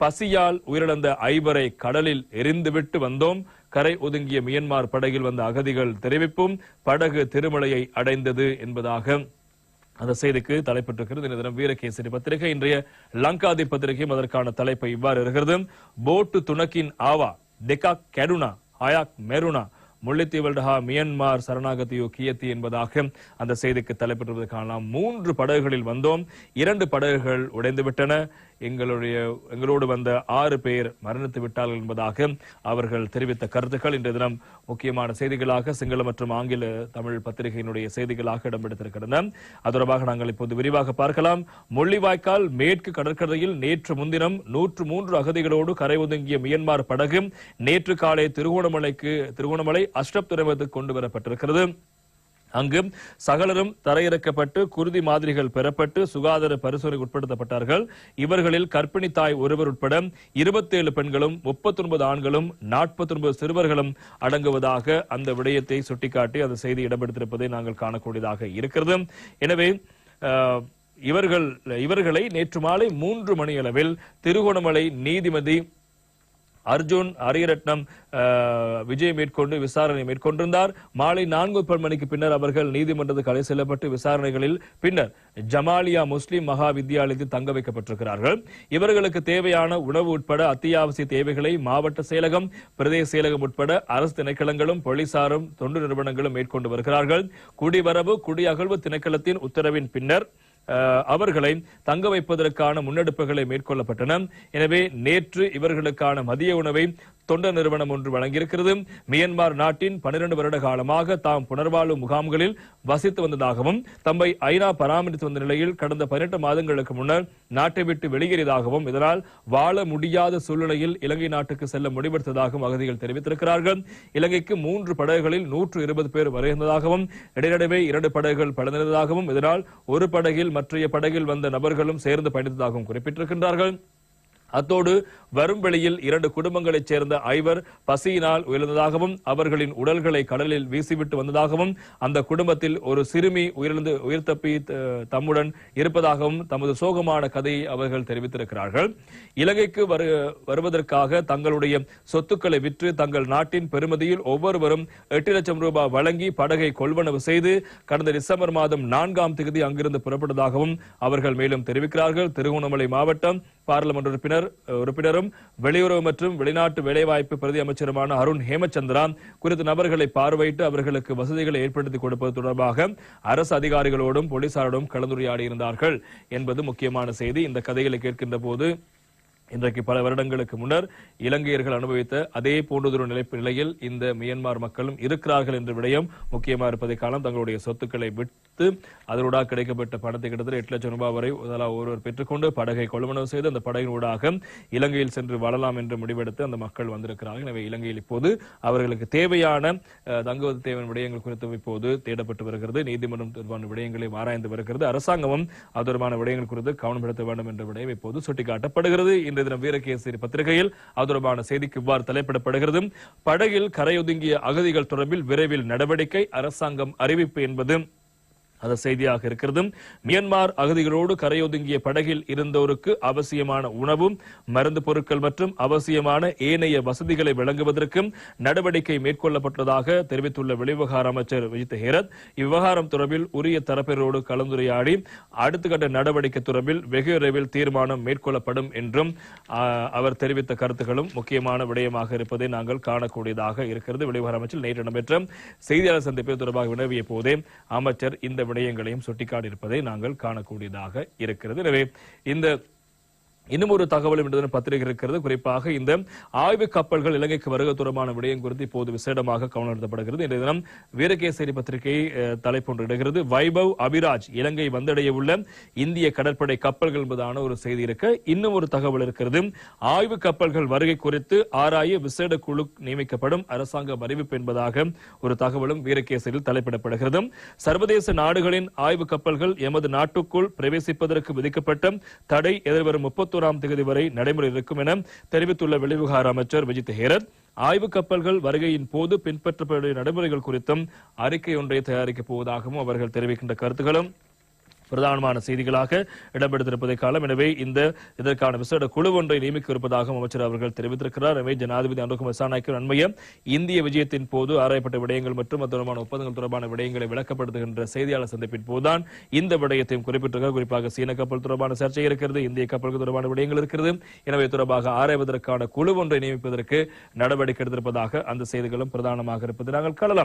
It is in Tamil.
பசியால் உயிரிழந்த ஐவரை கடலில் எரிந்துவிட்டு வந்தோம். கரை ஒதுங்கிய மியன்மார் படகில் வந்த அகதிகள் தெரிவிப்பும் படகு திருமலையை அடைந்தது என்பதாக. அந்த செய்திக்கு தலைப்பட்டிருக்கிறது. இந்த தினம் வீரகேசரி பத்திரிகை இன்றைய லங்காதி பத்திரிகையும் அதற்கான தலைப்பை இவ்வாறு இருக்கிறது. போட்டு துணக்கின் ஆவா டெகா கெடுனா ஹயாக் மெருனா முல்லைத்தீவல்டஹா மியன்மார் சரணாகத்தியோ கியத்தி என்பதாக அந்த செய்திக்கு தலைப்பட்டிருப்பதை காணலாம். மூன்று படகுகளில் வந்தோம். இரண்டு படகுகள் உடைந்துவிட்டன. எங்களுடைய எங்களோடு வந்த ஆறு பேர் மரணித்து விட்டார்கள் என்பதாக அவர்கள் தெரிவித்த கருத்துக்கள். இன்றைய தினம் முக்கியமான செய்திகளாக சிங்கள மற்றும் ஆங்கில தமிழ் பத்திரிகையினுடைய செய்திகளாக இடம்பெடுத்திருக்கின்றன அது தொடர்பாக நாங்கள் இப்போது விரிவாக பார்க்கலாம். முள்ளிவாய்க்கால் மேற்கு கடற்கரையில் நேற்று முன்தினம் நூற்று மூன்று அகதிகளோடு கரை ஒதுங்கிய மியன்மார் படகு நேற்று காலை திருகோணமலைக்கு திருகோணமலை அஷ்டப் துறைமுகத்துக்கு கொண்டு வரப்பட்டிருக்கிறது. அங்கு சகலரும் தரையிறக்கப்பட்டு குருதி மாதிரிகள் பெறப்பட்டு சுகாதார பரிசோதனைக்கு உட்படுத்தப்பட்டார்கள். இவர்களில் கர்ப்பிணி தாய் ஒருவர் உட்பட இருபத்தேழு பெண்களும் முப்பத்தொன்பது ஆண்களும் நாற்பத்தொன்பது சிறுவர்களும் அடங்குவதாக அந்த விடயத்தை சுட்டிக்காட்டி அந்த செய்தி இடம்பெடுத்திருப்பதை நாங்கள் காணக்கூடியதாக இருக்கிறது. எனவே இவர்கள் இவர்களை நேற்று மாலை மூன்று மணி அளவில் திருகோணமலை நீதிமதி அர்ஜுன் அரியரட்னம் அஹ், விஜய் மேற்கொண்டு விசாரணை மேற்கொண்டிருந்தார். மாலை நான்கு மணிக்கு பின்னர் அவர்கள் நீதிமன்றத்துக்கு கலை செல்லப்பட்டு விசாரணைகளில் பின்னர் ஜமாலியா முஸ்லிம் மகா வித்தியாலயத்தில் தங்க வைக்கப்பட்டிருக்கிறார்கள். இவர்களுக்கு தேவையான உணவு உட்பட அத்தியாவசிய தேவைகளை மாவட்ட செயலகம் பிரதேச செயலகம் உட்பட அரசு திணைக்களங்களும் போலீசாரும் தொண்டு நிறுவனங்களும் மேற்கொண்டு வருகிறார்கள். குடிவரவு குடியகழ்வு திணைக்களத்தின் உத்தரவின் பின்னர் அவர்களை தங்க வைப்பதற்கான முன்னெடுப்புகளை மேற்கொள்ளப்பட்டன. எனவே நேற்று இவர்களுக்கான மதிய உணவை தொண்ட நிறுவனம் ஒன்று வழங்கியிருக்கிறது. மியன்மார் நாட்டின் பன்னிரண்டு வருட காலமாக தாம் புனர்வாழ்வு முகாம்களில் வசித்து வந்ததாகவும் தம்மை ஐநா பராமரித்து வந்த நிலையில் கடந்த பதினெட்டு மாதங்களுக்கு முன்னர் நாட்டை விட்டு வெளியேறியதாகவும் இதனால் வாழ முடியாத சூழ்நிலையில் இலங்கை நாட்டுக்கு செல்ல முடிவெடுத்ததாகவும் அகதிகள் தெரிவித்திருக்கிறார்கள். இலங்கைக்கு மூன்று படகுகளில் நூற்று இருபது பேர் வருகின்றதாகவும் இடைநடுவே இரண்டு படகுகள் பழந்திருந்ததாகவும் இதனால் ஒரு படகில் மற்றைய படகில் வந்த நபர்களும் சேர்ந்து பயணித்ததாகவும் குறிப்பிட்டிருக்கின்றார்கள். அத்தோடு வரும் வெளியில் இரண்டு குடும்பங்களைச் சேர்ந்த ஐவர் பசியினால் உயர்ந்ததாகவும் அவர்களின் உடல்களை கடலில் வீசிவிட்டு வந்ததாகவும் அந்த குடும்பத்தில் ஒரு சிறுமி உயிரிழந்து உயிர் தப்பி தம்முடன் இருப்பதாகவும் தமது சோகமான கதையை அவர்கள் தெரிவித்திருக்கிறார்கள். இலங்கைக்கு வரு வருவதற்காக தங்களுடைய சொத்துக்களை விற்று தங்கள் நாட்டின் பெருமதியில் ஒவ்வொருவரும் எட்டு லட்சம் ரூபாய் வழங்கி படகை கொள்வனவு செய்து கடந்த டிசம்பர் மாதம் நான்காம் தேதி அங்கிருந்து புறப்பட்டதாகவும் அவர்கள் மேலும் தெரிவிக்கிறார்கள். திருகோணமலை மாவட்டம் பாராளுமன்ற உறுப்பினர் உறுப்பினரும் வெளியுறவு மற்றும் வெளிநாட்டு வேலைவாய்ப்பு பிரதி அமைச்சருமான அருண் ஹேமச்சந்திரா குறித்த நபர்களை பார்வையிட்டு அவர்களுக்கு வசதிகளை ஏற்படுத்தி கொடுப்பது தொடர்பாக அரசு அதிகாரிகளோடும் போலீசாரோடும் கலந்துரையாடியிருந்தார்கள் என்பது முக்கியமான செய்தி. இந்த கதைகளை கேட்கின்ற போது இன்றைக்கு பல வருடங்களுக்கு முன்னர் இலங்கையர்கள் அனுபவித்த அதே போன்றதொரு நிலைப்பு நிலையில் இந்த மியன்மார் மக்களும் இருக்கிறார்கள் என்ற விடயம் முக்கியமா இருப்பதை காலம் தங்களுடைய சொத்துக்களை விட்டு அதனூடாக கிடைக்கப்பட்ட பணத்தை கிட்டத்தட்ட எட்டு லட்சம் ரூபாய் வரை முதலா ஒருவர் பெற்றுக்கொண்டு படகை கொள்வனவு செய்து அந்த படகின் ஊடாக இலங்கையில் சென்று வாழலாம் என்று முடிவெடுத்து அந்த மக்கள் வந்திருக்கிறார்கள். எனவே இலங்கையில் இப்போது அவர்களுக்கு தேவையான தங்குவது தேவையான விடயங்கள் குறித்து இப்போது தேடப்பட்டு வருகிறது. நீதிமன்றம் தொடர்பான விடயங்களை ஆராய்ந்து வருகிறது. அரசாங்கமும் அது தொடர்பான விடயங்கள் குறித்து கவனம் செலுத்த வேண்டும் என்ற விடயம் இப்போது சுட்டிக்காட்டப்படுகிறது. இன்றைய தினம் வீரகேசரி பத்திரிகையில் அது தொடர்பான செய்திக்கு இவ்வாறு தலைப்பிடப்படுகிறது. படகில் கரையொதுங்கிய அகதிகள் தொடர்பில் விரைவில் நடவடிக்கை அரசாங்கம் அறிவிப்பு என்பது அது செய்தியாக இருக்கிறது மியன்மார் அகதிகளோடு கரையொதுங்கிய படகில் இருந்தோருக்கு அவசியமான உணவும் மருந்து பொருட்கள் மற்றும் அவசியமான ஏனைய வசதிகளை வழங்குவதற்கு நடவடிக்கை மேற்கொள்ளப்பட்டதாக தெரிவித்துள்ள வெளிவிவகார அமைச்சர் விஜித் ஹேரத் இவ்விவகாரம் தொடர்பில் உரிய தரப்பினரோடு கலந்துரையாடி அடுத்த கட்ட நடவடிக்கை தொடர்பில் வெகு விரைவில் தீர்மானம் மேற்கொள்ளப்படும் என்றும் அவர் தெரிவித்த கருத்துக்களும் முக்கியமான விடயமாக இருப்பதை நாங்கள் காணக்கூடியதாக இருக்கிறது. வெளிவிவகார அமைச்சர் நேற்று நடைபெற்ற செய்தியாளர் சந்திப்பு தொடர்பாக வினவிய போதே அமைச்சர் இந்த விடயங்களையும் சுட்டிக்காட்டியிருப்பதை நாங்கள் காணக்கூடியதாக இருக்கிறது. எனவே இந்த இன்னும் ஒரு தகவலும் இன்று பத்திரிகை இருக்கிறது. குறிப்பாக இந்த ஆய்வு கப்பல்கள் இலங்கைக்கு வருக தூரமான விடயம் குறித்து இப்போது விசேடமாக கவனம் நடத்தப்படுகிறது இன்றைய தினம் வீரகேசரி பத்திரிகை தலைப்பொன்று இடுகிறது. வைபவ் அபிராஜ் இலங்கை வந்தடைய உள்ள இந்திய கடற்படை கப்பல்கள் என்பதான ஒரு செய்தி இருக்க. இன்னும் ஒரு தகவல் இருக்கிறது. ஆய்வு கப்பல்கள் வருகை குறித்து ஆராய விசேட குழு நியமிக்கப்படும் அரசாங்கம் அறிவிப்பு என்பதாக ஒரு தகவலும் வீரகேசரியில் தலைப்பிடப்படுகிறது. சர்வதேச நாடுகளின் ஆய்வு கப்பல்கள் எமது நாட்டுக்குள் பிரவேசிப்பதற்கு விதிக்கப்பட்ட தடை எதிர்வரும் முப்பத்தி முப்பத்தோராம் தேதி வரை நடைமுறை இருக்கும் என தெரிவித்துள்ள வெளிவிவகார அமைச்சர் விஜித் ஹேரத் ஆய்வு கப்பல்கள் வருகையின் போது பின்பற்றப்பட நடைமுறைகள் குறித்தும் அறிக்கை ஒன்றை தயாரிக்கப் போவதாகவும் அவர்கள் தெரிவிக்கின்ற கருத்துக்களும் பிரதானமான செய்திகளாக இடம்பெடுத்திருப்பதை காலம் எனவே இந்த இதற்கான விசேட குழு ஒன்றை நியமிக்க இருப்பதாக அமைச்சர் அவர்கள் தெரிவித்திருக்கிறார். எனவே ஜனாதிபதி அனுகுமார் சாநாய்க்கு அண்மையம் இந்திய விஜயத்தின் போது ஆராயப்பட்ட விடயங்கள் மற்றும் அது தொடர்பான ஒப்பந்தங்கள் தொடர்பான விடயங்களை விளக்கப்படுத்துகின்ற செய்தியாளர் சந்திப்பின் போதுதான் இந்த விடயத்தையும் குறிப்பிட்டிருக்கிறார். குறிப்பாக சீன கப்பல் தொடர்பான சர்ச்சை இருக்கிறது இந்திய கப்பல்கள் தொடர்பான விடயங்கள் இருக்கிறது. எனவே தொடர்பாக ஆராய்வதற்கான குழு ஒன்றை நியமிப்பதற்கு நடவடிக்கை எடுத்திருப்பதாக அந்த செய்திகளும் பிரதானமாக இருப்பதை நாங்கள் காணலாம்.